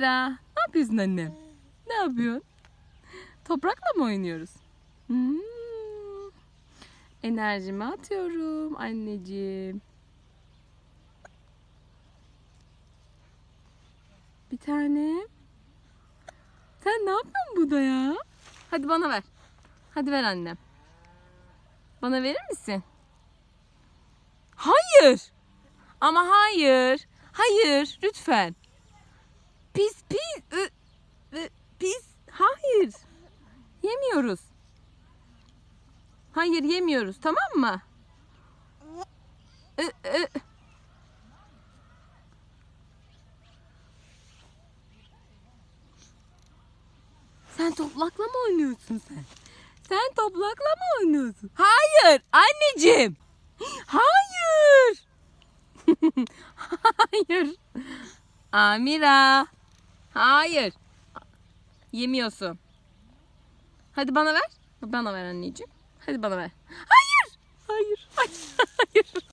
Ne yapıyorsun annem? Ne yapıyorsun? Toprakla mı oynuyoruz? Hmm. Enerjimi atıyorum anneciğim. Bir tane. Sen ne yapıyorsun burada ya? Hadi bana ver. Hadi ver annem. Bana verir misin? Hayır. Ama hayır. Hayır. Lütfen. Pis pis. Ü, ü, pis. Hayır. Yemiyoruz. Hayır yemiyoruz. Tamam mı? Ü, ü. Sen toplakla mı oynuyorsun sen? Sen toplakla mı oynuyorsun? Hayır anneciğim. Hayır. Hayır. Amira. Hayır. Yemiyorsun. Hadi bana ver. Bana ver anneciğim. Hadi bana ver. Hayır.